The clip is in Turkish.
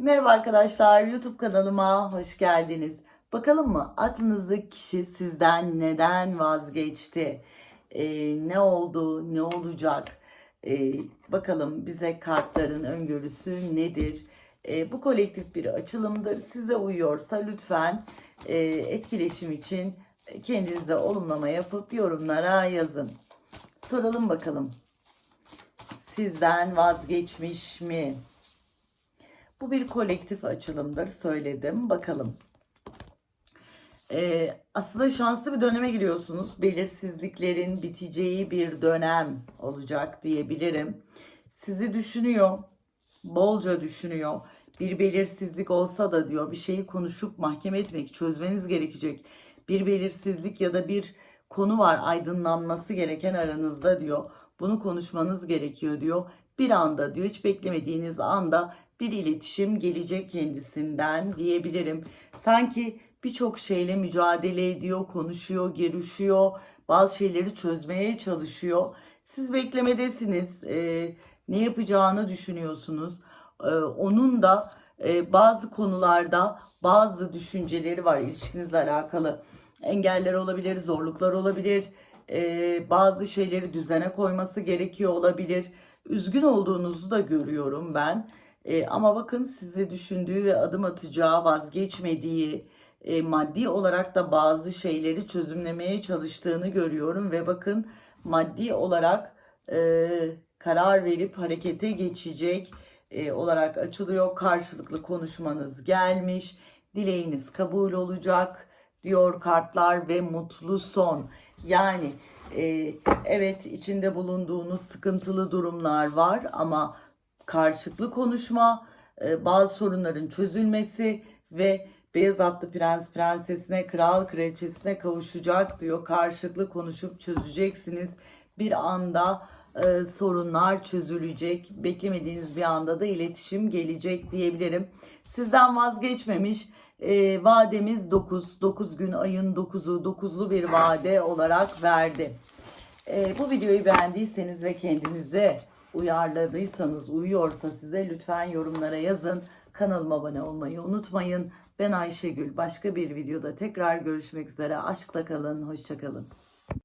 Merhaba arkadaşlar, YouTube kanalıma hoş geldiniz. Bakalım mı aklınızdaki kişi sizden neden vazgeçti? Ee, ne oldu, ne olacak? Ee, bakalım bize kartların öngörüsü nedir? Ee, bu kolektif bir açılımdır. Size uyuyorsa lütfen e, etkileşim için kendinize olumlama yapıp yorumlara yazın. Soralım bakalım. Sizden vazgeçmiş mi? Bu bir kolektif açılımdır söyledim. Bakalım. Ee, aslında şanslı bir döneme giriyorsunuz. Belirsizliklerin biteceği bir dönem olacak diyebilirim. Sizi düşünüyor. Bolca düşünüyor. Bir belirsizlik olsa da diyor bir şeyi konuşup mahkeme etmek, çözmeniz gerekecek. Bir belirsizlik ya da bir konu var aydınlanması gereken aranızda diyor. Bunu konuşmanız gerekiyor diyor. Bir anda diyor hiç beklemediğiniz anda bir iletişim gelecek kendisinden diyebilirim. Sanki birçok şeyle mücadele ediyor, konuşuyor, görüşüyor, bazı şeyleri çözmeye çalışıyor. Siz beklemedesiniz. Ee, ne yapacağını düşünüyorsunuz. Ee, onun da e, bazı konularda bazı düşünceleri var ilişkinizle alakalı. Engeller olabilir, zorluklar olabilir. Ee, bazı şeyleri düzene koyması gerekiyor olabilir. Üzgün olduğunuzu da görüyorum ben. E, ama bakın sizi düşündüğü ve adım atacağı, vazgeçmediği, e, maddi olarak da bazı şeyleri çözümlemeye çalıştığını görüyorum ve bakın maddi olarak e, karar verip harekete geçecek e, olarak açılıyor. Karşılıklı konuşmanız gelmiş, dileğiniz kabul olacak diyor kartlar ve mutlu son. Yani e, evet içinde bulunduğunuz sıkıntılı durumlar var ama karşılıklı konuşma, e, bazı sorunların çözülmesi ve Beyaz atlı prens prensesine, kral kraliçesine kavuşacak diyor. Karşılıklı konuşup çözeceksiniz. Bir anda e, sorunlar çözülecek. Beklemediğiniz bir anda da iletişim gelecek diyebilirim. Sizden vazgeçmemiş. E, vademiz 9. 9 gün ayın 9'u 9'lu bir vade olarak verdi. E, bu videoyu beğendiyseniz ve kendinize uyarladıysanız, uyuyorsa size lütfen yorumlara yazın. Kanalıma abone olmayı unutmayın. Ben Ayşegül. Başka bir videoda tekrar görüşmek üzere. Aşkla kalın, hoşça kalın.